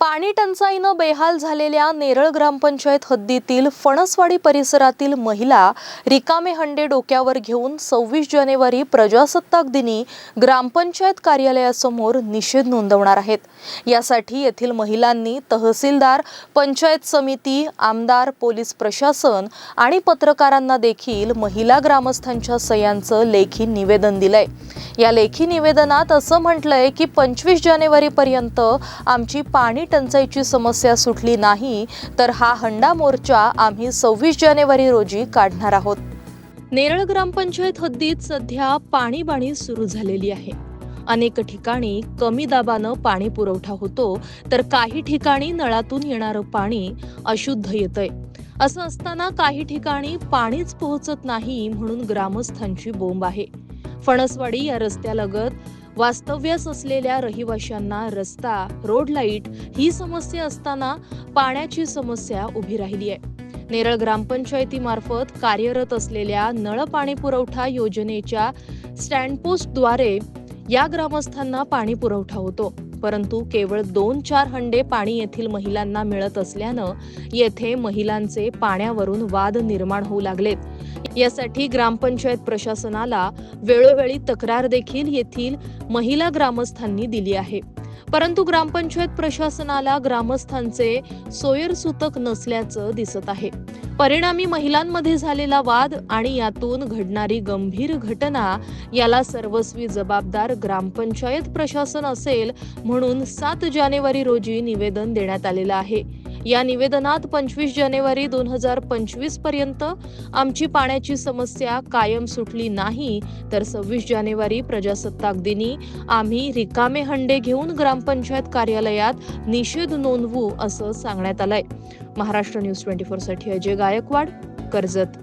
पाणी टंचाईनं बेहाल झालेल्या नेरळ ग्रामपंचायत हद्दीतील फणसवाडी परिसरातील महिला रिकामे हंडे डोक्यावर घेऊन सव्वीस जानेवारी प्रजासत्ताक दिनी ग्रामपंचायत कार्यालयासमोर निषेध नोंदवणार आहेत. यासाठी येथील महिलांनी तहसीलदार पंचायत समिती आमदार पोलीस प्रशासन आणि पत्रकारांना देखील महिला ग्रामस्थांच्या सह्यांचं लेखी निवेदन दिलंय. या लेखी निवेदनात असं म्हटलंय की पंचवीस जानेवारीपर्यंत आमची पाणी टंचाईची समस्या सुटली नाही तर हा हंडा मोर्चा आम्ही सव्वीस जानेवारी रोजी काढणार आहोत. नेरळ ग्रामपंचायत हद्दीत सध्या पाणीबाणी सुरू झालेली आहे. अनेक ठिकाणी कमी दाबानं पाणी पुरवठा होतो तर काही ठिकाणी नळातून येणारं पाणी अशुद्ध येतंय. असं असताना काही ठिकाणी पाणीच पोहोचत नाही म्हणून ग्रामस्थांची बोंब आहे. फणसवाडी या रस्त्यालगत वास्तव्यास असलेल्या रहिवाशांना रस्ता रोड लाइट ही समस्या असताना पाण्याची समस्या उभी राहिली आहे. नेरळ ग्रामपंचायतीमार्फत कार्यरत असलेल्या नळ पाणी पुरवठा योजनेच्या स्टँडपोस्टद्वारे या ग्रामस्थांना पाणी पुरवठा होतो. परंतु केवळ दोन चार हंडे पाणी येथील महिलांना मिळत असल्यानं येथे महिलांचे पाण्यावरून वाद निर्माण होऊ लागलेत यासाठी ग्रामपंचायत प्रशासनाला वेळोवेळी तक्रार देखील येथील महिला ग्रामस्थांनी दिली आहे. परंतु ग्रामपंचायत प्रशासनाला ग्रामस्थांचे सोयरसूतक नसल्याचं दिसत आहे. परिणामी महिलांमध्ये झालेला वाद आणि यातून घडणारी गंभीर घटना याला सर्वस्वी जबाबदार ग्रामपंचायत प्रशासन असेल म्हणून सात जानेवारी रोजी निवेदन देण्यात आलेलं आहे. या निवेदनात पंचवीस जानेवारी दोन हजार पंचवीसपर्यंत आमची पाण्याची समस्या कायम सुटली नाही तर सव्वीस जानेवारी प्रजासत्ताक दिनी आम्ही रिकामे हंडे घेऊन ग्रामपंचायत कार्यालयात निषेध नोंदवू असं सांगण्यात आलंय. महाराष्ट्र न्यूज ट्वेंटी फोरसाठी अजय गायकवाड कर्जत.